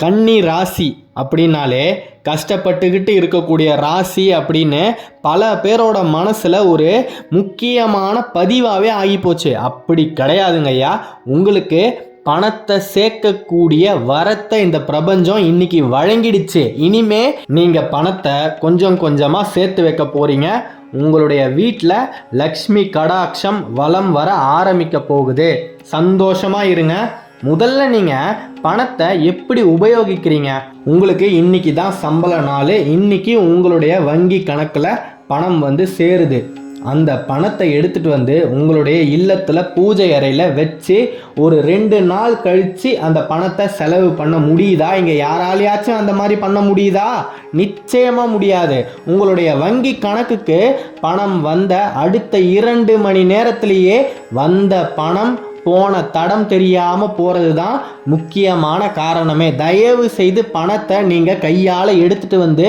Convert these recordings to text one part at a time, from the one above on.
கன்னி ராசி அப்படின்னாலே கஷ்டப்பட்டுக்கிட்டு இருக்கக்கூடிய ராசி அப்படின்னு பல பேரோட மனசில் ஒரு முக்கியமான பதிவாகவே ஆகிப்போச்சு அப்படி கிடையாதுங்கய்யா உங்களுக்கு பணத்தை சேர்க்கக்கூடிய வரத்தை இந்த பிரபஞ்சம் இன்னைக்கு வழங்கிடுச்சு. இனிமே நீங்கள் பணத்தை கொஞ்சம் கொஞ்சமாக சேர்த்து வைக்க போகிறீங்க உங்களுடைய வீட்டில் லக்ஷ்மி கடாட்சம் வளம் வர ஆரம்பிக்க போகுது. சந்தோஷமாக இருங்க. முதல்ல நீங்கள் பணத்தை எப்படி உபயோகிக்கிறீங்க? உங்களுக்கு இன்னைக்கு தான் சம்பள நாள். இன்னைக்கு உங்களுடைய வங்கி கணக்கில் பணம் வந்து சேருது. அந்த பணத்தை எடுத்துகிட்டு வந்து உங்களுடைய இல்லத்தில் பூஜை அறையில் வச்சு ஒரு ரெண்டு நாள் கழித்து அந்த பணத்தை செலவு பண்ண முடியுதா? இங்கே யாராலையாச்சும் அந்த மாதிரி பண்ண முடியுதா? நிச்சயமாக முடியாது. உங்களுடைய வங்கி கணக்குக்கு பணம் வந்த அடுத்த இரண்டு மணி நேரத்திலேயே வந்த பணம் போன தடம் தெரியாமல் போகிறது தான் முக்கியமான காரணமே. தயவு செய்து பணத்தை நீங்கள் கையால் எடுத்துட்டு வந்து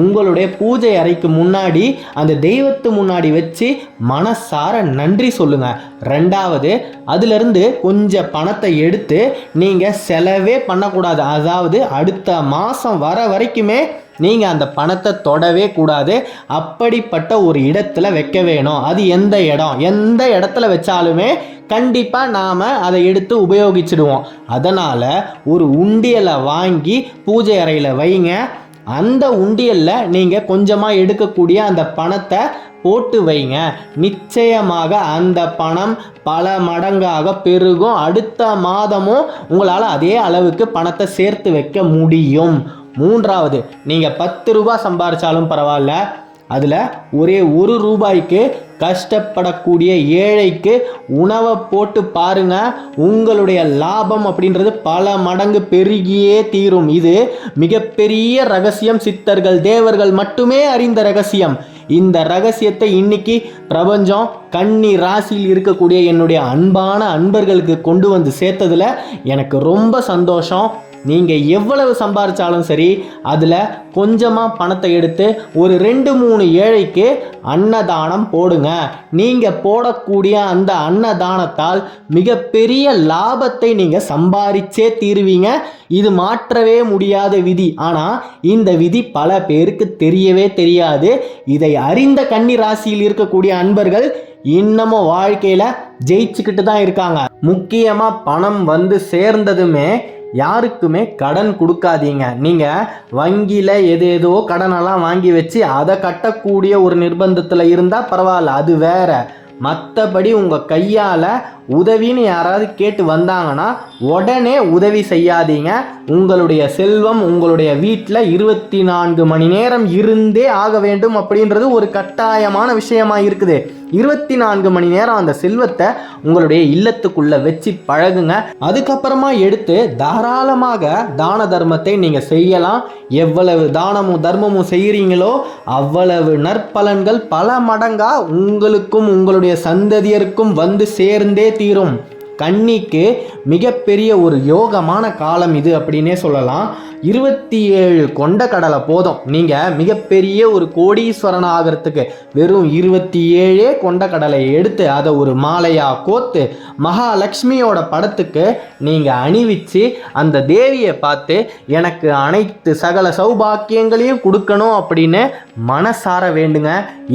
உங்களுடைய பூஜை அறைக்கு முன்னாடி அந்த தெய்வத்து முன்னாடி வச்சு மனசார நன்றி சொல்லுங்க. ரெண்டாவது அதுலேருந்து கொஞ்சம் பணத்தை எடுத்து நீங்கள் செலவே பண்ணக்கூடாது. அதாவது அடுத்த மாதம் வர வரைக்குமே நீங்கள் அந்த பணத்தை தொடவே கூடாது. அப்படிப்பட்ட ஒரு இடத்துல வைக்க வேணும். அது எந்த இடம்? எந்த இடத்துல வச்சாலுமே கண்டிப்பாக நாம் அதை எடுத்து உபயோகிச்சிடுவோம். அதனால் ஒரு உண்டியலை வாங்கி பூஜை அறையில் வைங்க. அந்த உண்டியலில் நீங்கள் கொஞ்சமாக எடுக்கக்கூடிய அந்த பணத்தை போட்டு வைங்க. நிச்சயமாக அந்த பணம் பல மடங்காக பெருகும். அடுத்த மாதமும் உங்களால் அதே அளவுக்கு பணத்தை சேர்த்து வைக்க முடியும். மூன்றாவது நீங்கள் பத்து ரூபா சம்பாரிச்சாலும் பரவாயில்ல. அதில் ஒரே ஒரு ரூபாய்க்கு கஷ்டப்படக்கூடிய ஏழைக்கு உணவை போட்டு பாருங்க உங்களுடைய லாபம் அப்படின்றது பல மடங்கு பெருகியே தீரும். இது மிகப்பெரிய ரகசியம் சித்தர்கள் தேவர்கள் மட்டுமே அறிந்த ரகசியம். இந்த ரகசியத்தை இன்னைக்கு பிரபஞ்சம் கன்னி ராசியில் இருக்கக்கூடிய என்னுடைய அன்பான அன்பர்களுக்கு கொண்டு வந்து சேர்த்ததில் எனக்கு ரொம்ப சந்தோஷம். நீங்கள் எவ்வளவு சம்பாரித்தாலும் சரி அதில் கொஞ்சமாக பணத்தை எடுத்து ஒரு ரெண்டு மூணு ஏழைக்கு அன்னதானம் போடுங்க. நீங்கள் போடக்கூடிய அந்த அன்னதானத்தால் மிகப்பெரிய லாபத்தை நீங்கள் சம்பாரிச்சே தீருவீங்க. இது மாற்றவே முடியாத விதி. ஆனால் இந்த விதி பல பேருக்கு தெரியவே தெரியாது. இதை அறிந்த கன்னி ராசியில் இருக்கக்கூடிய அன்பர்கள் இன்னமும் வாழ்க்கையில் ஜெயிச்சுக்கிட்டு தான் இருக்காங்க. முக்கியமாக பணம் வந்து சேர்ந்ததுமே யாருக்குமே கடன் கொடுக்காதீங்க. நீங்கள் வங்கியில் எது ஏதோ கடனெல்லாம் வாங்கி வச்சு அதை கட்டக்கூடிய ஒரு நிர்பந்தத்தில் இருந்தால் பரவாயில்ல அது வேற. மற்றபடி உங்கள் கையால் உதவின்னு யாராவது கேட்டு வந்தாங்கன்னா உடனே உதவி செய்யாதீங்க. உங்களுடைய செல்வம் உங்களுடைய வீட்டில் இருபத்தி நான்கு மணி நேரம் இருந்தே ஆக வேண்டும் அப்படின்றது ஒரு கட்டாயமான விஷயமா இருக்குது. இருபத்தி நான்கு மணி நேரம் அந்த செல்வத்தை உங்களுடைய இல்லத்துக்குள்ள வச்சு பழகுங்க. அதுக்கப்புறமா எடுத்து தாராளமாக தான தர்மத்தை நீங்கள் செய்யலாம். எவ்வளவு தானமும் தர்மமும் செய்கிறீங்களோ அவ்வளவு நற்பலன்கள் பல மடங்காக உங்களுக்கும் உங்களுடைய சந்ததியருக்கும் வந்து சேர்ந்தே தீரும். கன்னிக்கு மிகப்பெரிய ஒரு யோகமான காலம் இது அப்படின்னே சொல்லலாம். இருபத்தி ஏழு கொண்ட கடலை போதும். நீங்கள் மிகப்பெரிய ஒரு கோடீஸ்வரன் ஆகிறதுக்கு வெறும் இருபத்தி ஏழே கொண்ட கடலை எடுத்து அதை ஒரு மாலையாக கோத்து மகாலட்சுமியோட படத்துக்கு நீங்கள் அணிவிச்சு அந்த தேவியை பார்த்து எனக்கு அனைத்து சகல சௌபாக்கியங்களையும் கொடுக்கணும் அப்படின்னு மனசார வேண்டுங்க.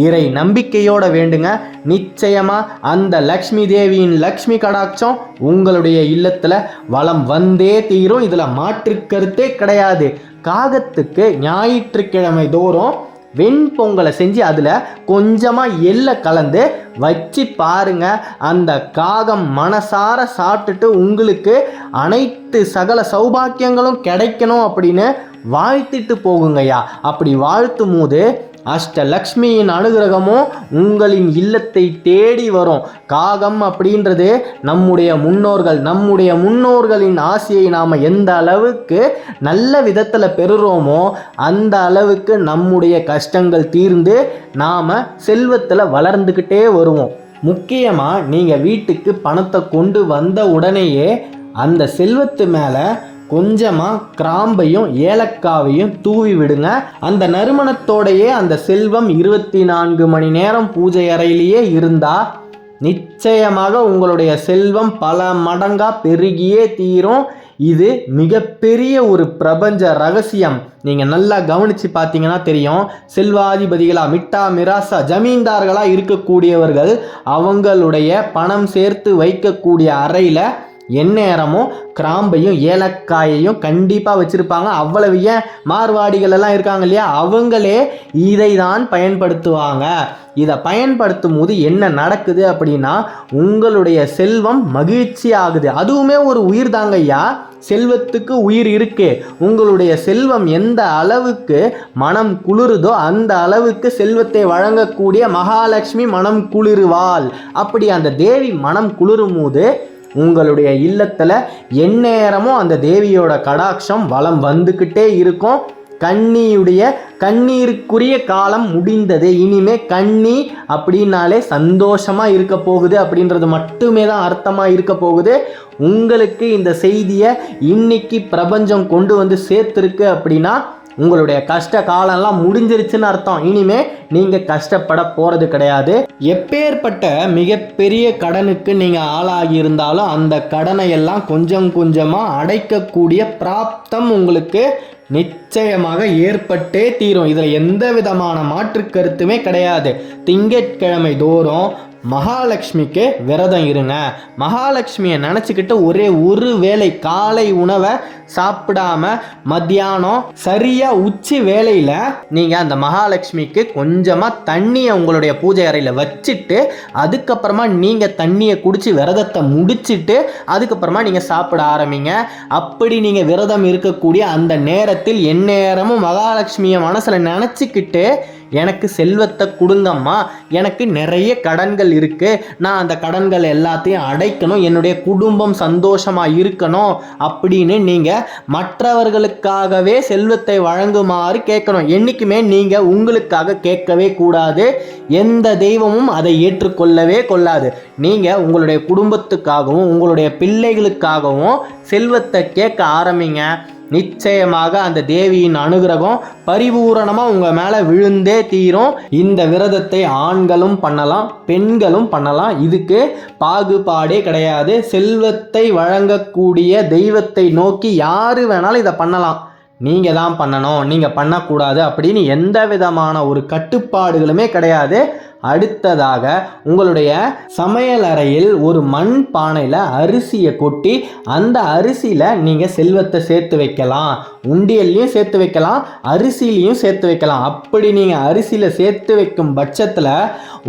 இறை நம்பிக்கையோட வேண்டுங்க. நிச்சயமாக அந்த லக்ஷ்மி தேவியின் லக்ஷ்மி கடாட்சம் உங்களுடைய இல்லத்தில் வளம் வந்தே தீரும். இதில் மாற்றுக்கருத்தே கிடையாது. கிடையாது. காகத்துக்கு ஞாயிற்றுக்கிழமை தோறும் வெண்பொங்கலை செஞ்சு அதில் கொஞ்சமாக எள்ளை கலந்து வச்சு பாருங்க. அந்த காகம் மனசார சாப்பிட்டுட்டு உங்களுக்கு அனைத்து சகல சௌபாக்கியங்களும் கிடைக்கணும் அப்படின்னு வாழ்த்திட்டு போகுங்கய்யா. அப்படி வாழ்த்தும் போது அஷ்டலக்ஷ்மியின் அனுகிரகமும் உங்களின் இல்லத்தை தேடி வரும். காகம் அப்படின்றது நம்முடைய முன்னோர்கள். நம்முடைய முன்னோர்களின் ஆசையை நாம் எந்த அளவுக்கு நல்ல விதத்தில் பெறுறோமோ அந்த அளவுக்கு நம்முடைய கஷ்டங்கள் தீர்ந்து நாம் செல்வத்தில் வளர்ந்துக்கிட்டே வருவோம். முக்கியமாக நீங்கள் வீட்டுக்கு பணத்தை கொண்டு வந்த உடனேயே அந்த செல்வத்து மேலே கொஞ்சமாக கிராம்பையும் ஏலக்காவையும் தூவி விடுங்க. அந்த நறுமணத்தோடையே அந்த செல்வம் இருபத்தி நான்கு மணி நேரம் பூஜை அறையிலேயே இருந்தால் நிச்சயமாக உங்களுடைய செல்வம் பல மடங்காக பெருகியே தீரும். இது மிகப்பெரிய ஒரு பிரபஞ்ச ரகசியம். நீங்கள் நல்லா கவனித்து பார்த்தீங்கன்னா தெரியும். செல்வாதிபதிகளாக மிட்டா மிராசா ஜமீன்தார்களாக இருக்கக்கூடியவர்கள் அவங்களுடைய பணம் சேர்த்து வைக்கக்கூடிய அறையில் எந்நேரமும் கிராம்பையும் ஏலக்காயையும் கண்டிப்பாக வச்சுருப்பாங்க. அவ்வளவு ஏன்? மார்வாடிகள் எல்லாம் இருக்காங்க இல்லையா? அவங்களே இதை தான் பயன்படுத்துவாங்க. இதை பயன்படுத்தும் போது என்ன நடக்குது அப்படின்னா உங்களுடைய செல்வம் மகிழ்ச்சி ஆகுது. அதுவுமே ஒரு உயிர் தாங்க ஐயா. செல்வத்துக்கு உயிர் இருக்கு. உங்களுடைய செல்வம் எந்த அளவுக்கு மனம் குளிருதோ அந்த அளவுக்கு செல்வத்தை வழங்கக்கூடிய மகாலட்சுமி மனம் குளிருவாள். அப்படி அந்த தேவி மனம் குளிரும் போது உங்களுடைய இல்லத்தில் எந்நேரமும் அந்த தேவியோட கடாட்சம் வலம் வந்துக்கிட்டே இருக்கும். கண்ணியுடைய கண்ணீருக்குரிய காலம் முடிந்தது. இனிமே கண்ணி அப்படின்னாலே சந்தோஷமாக இருக்க போகுது அப்படின்றது மட்டுமே தான் அர்த்தமாக இருக்க போகுது. உங்களுக்கு இந்த செய்தியை இன்னைக்கு பிரபஞ்சம் கொண்டு வந்து சேர்த்துருக்கு அப்படின்னா உங்களுடைய கஷ்ட காலம்லாம் முடிஞ்சிருச்சுன்னு அர்த்தம். இனிமே நீங்க கஷ்டப்பட போறது கிடையாது. எப்பேற்பட்ட மிகப்பெரிய கடனுக்கு நீங்க ஆளாகி இருந்தாலும் அந்த கடனை எல்லாம் கொஞ்சம் கொஞ்சமா அடைக்கக்கூடிய பிராப்தம் உங்களுக்கு நிச்சயமாக ஏற்பட்டே தீரும். இதில் எந்த விதமான மாற்று கருத்துமே கிடையாது. திங்கட்கிழமை தோறும் மகாலட்சுமிக்கு விரதம் இருங்க. மகாலட்சுமியை நினச்சிக்கிட்டு ஒரே ஒரு வேளை காலை உணவை சாப்பிடாம மத்தியானம் சரியாக உச்சி வேலையில் நீங்கள் அந்த மகாலட்சுமிக்கு கொஞ்சமாக தண்ணியை உங்களுடைய பூஜை அறையில் வச்சுட்டு அதுக்கப்புறமா நீங்கள் தண்ணியை குடித்து விரதத்தை முடிச்சுட்டு அதுக்கப்புறமா நீங்கள் சாப்பிட ஆரம்பிங்க. அப்படி நீங்கள் விரதம் இருக்கக்கூடிய அந்த நேரத்தில் எந்நேரமும் மகாலட்சுமியை மனசில் நினச்சிக்கிட்டு எனக்கு செல்வத்தை கொடுங்கம்மா. எனக்கு நிறைய கடன்கள் இருக்கு. நான் அந்த கடன்கள் எல்லாத்தையும் அடைக்கணும். என்னுடைய குடும்பம் சந்தோஷமாக இருக்கணும் அப்படின்னு நீங்கள் மற்றவர்களுக்காகவே செல்வத்தை வழங்குமாறு கேட்கணும். என்றைக்குமே நீங்கள் உங்களுக்காக கேட்கவே கூடாது. எந்த தெய்வமும் அதை ஏற்றுக்கொள்ளவே கொள்ளாது. நீங்கள் உங்களுடைய குடும்பத்துக்காகவும் உங்களுடைய பிள்ளைகளுக்காகவும் செல்வத்தை கேட்க ஆரம்பிங்க. நிச்சயமாக அந்த தேவியின் அனுகிரகம் பரிபூரணமாக உங்கள் மேலே விழுந்தே தீரும். இந்த விரதத்தை ஆண்களும் பண்ணலாம் பெண்களும் பண்ணலாம். இதுக்கு பாகுபாடே கிடையாது. செல்வத்தை வழங்கக்கூடிய தெய்வத்தை நோக்கி யார் வேணாலும் இதை பண்ணலாம். நீங்கள் தான் பண்ணணும். நீங்கள் பண்ணக்கூடாது அப்படின்னு எந்த விதமான ஒரு கட்டுப்பாடுகளுமே கிடையாது. அடுத்ததாக உங்களுடைய சமையல் அறையில் ஒரு மண் பானையில் அரிசியை கொட்டி அந்த அரிசியில் நீங்கள் செல்வத்தை சேர்த்து வைக்கலாம். உண்டியல்லையும் சேர்த்து வைக்கலாம் அரிசிலையும் சேர்த்து வைக்கலாம். அப்படி நீங்கள் அரிசியில் சேர்த்து வைக்கும் பட்சத்தில்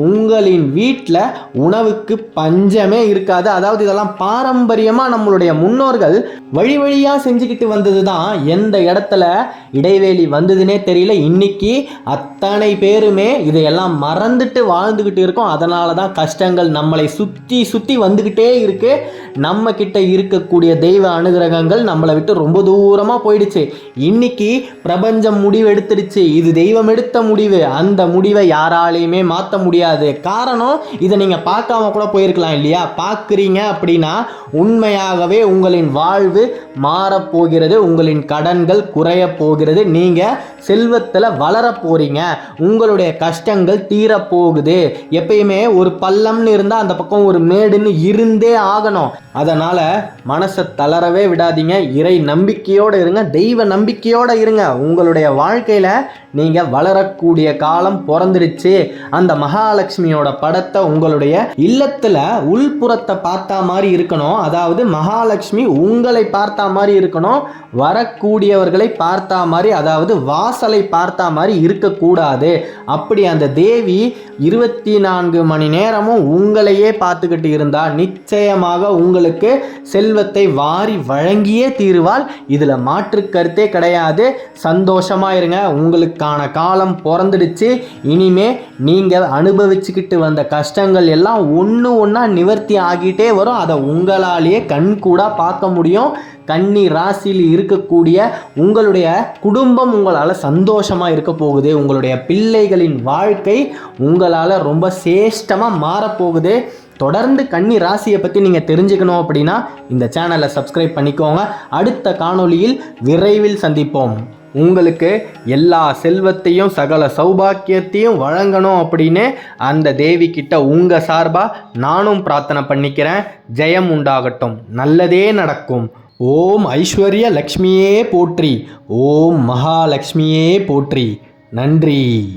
உங்களின் வீட்டில் உணவுக்கு பஞ்சமே இருக்காது. அதாவது இதெல்லாம் பாரம்பரியமாக நம்மளுடைய முன்னோர்கள் வழி வழியாக செஞ்சுக்கிட்டு வந்தது தான் எந்த இடத்துல இடைவேளி வந்ததுன்னே தெரியல. இன்னைக்கு அத்தனை பேருமே இதையெல்லாம் மறந்துட்டு வாழ்ந்துக்கிட்டு இருக்கோம். அதனால தான் கஷ்டங்கள் நம்மளை சுற்றி சுற்றி வந்துக்கிட்டே இருக்குது நம்ம கிட்ட இருக்கக்கூடிய தெய்வ அனுகிரகங்கள் நம்மளை விட்டு ரொம்ப தூரமாக போயிடுச்சு. இன்னைக்கு பிரபஞ்சம் முடிவு எடுத்துடுச்சு இது தெய்வம் எடுத்த முடிவு. அந்த முடிவை யாராலையுமே மாற்ற முடியாது. காரணம் இதை நீங்கள் பார்க்காம கூட போயிருக்கலாம் இல்லையா? பார்க்குறீங்க அப்படின்னா உண்மையாகவே உங்களின் வாழ்வு மாறப்போகிறது உங்களின் கடன்கள் குறைய போகிறது. நீங்கள் செல்வத்தில் வளர போறீங்க. உங்களுடைய கஷ்டங்கள் தீரப்போகுது. எப்பயுமே ஒரு பள்ளம்னு இருந்தால் அந்த பக்கம் ஒரு மேடுன்னு இருந்தே ஆகணும். அதனால் மனசை தளரவே விடாதீங்க. இறை நம்பிக்கையோடு இருங்க. தெய்வ நம்பிக்கையோடு இருங்க. உங்களுடைய வாழ்க்கையில் நீங்கள் வளரக்கூடிய காலம் பிறந்துடுச்சு. அந்த மகாலட்சுமியோட படத்தை உங்களுடைய இல்லத்தில் உள்புறத்தை பார்த்தா மாதிரி இருக்கணும். அதாவது மகாலட்சுமி உங்களை பார்த்தா மாதிரி இருக்கணும். வரக்கூடியவர்களை பார்த்தா மாதிரி அதாவது வாசலை பார்த்தா மாதிரி இருக்கக்கூடாது. அப்படி அந்த தேவி இருபத்தி நான்கு மணி நேரமும் உங்களையே பார்த்துக்கிட்டு இருந்தால் நிச்சயமாக உங்களுக்கு செல்வத்தை வாரி வழங்கியே தீருவாள். இதில் மாற்று கருத்தே கிடையாது. சந்தோஷமாக இருங்க. உங்களுக்கான காலம் பிறந்துடுச்சு. இனிமே நீங்கள் அனுபவிச்சுக்கிட்டு வந்த கஷ்டங்கள் எல்லாம் ஒன்று ஒன்றா நிவர்த்தி ஆகிட்டே வரும். அதை உங்களாலேயே கண்கூடா பார்க்க முடியும். கன்னி ராசியில் இருக்கக்கூடிய உங்களுடைய குடும்பம் உங்களால் சந்தோஷமாக இருக்க போகுது. உங்களுடைய பிள்ளைகளின் வாழ்க்கை உங்களால் ரொம்ப சேஷ்டமாக மாறப்போகுது. தொடர்ந்து கன்னி ராசியை பற்றி நீங்கள் தெரிஞ்சுக்கணும் அப்படின்னா இந்த சேனலை சப்ஸ்கிரைப் பண்ணிக்கோங்க. அடுத்த காணொளியில் விரைவில் சந்திப்போம். உங்களுக்கு எல்லா செல்வத்தையும் சகல சௌபாக்கியத்தையும் வழங்கணும் அப்படின்னு அந்த தேவி கிட்ட உங்கள் சார்பாக நானும் பிரார்த்தனை பண்ணிக்கிறேன். ஜெயம் உண்டாகட்டும். நல்லதே நடக்கும். ஓம் ஐஸ்வர்ய லக்ஷ்மியே போற்றி. ஓம் மகாலட்சுமியே போற்றி. நன்றி.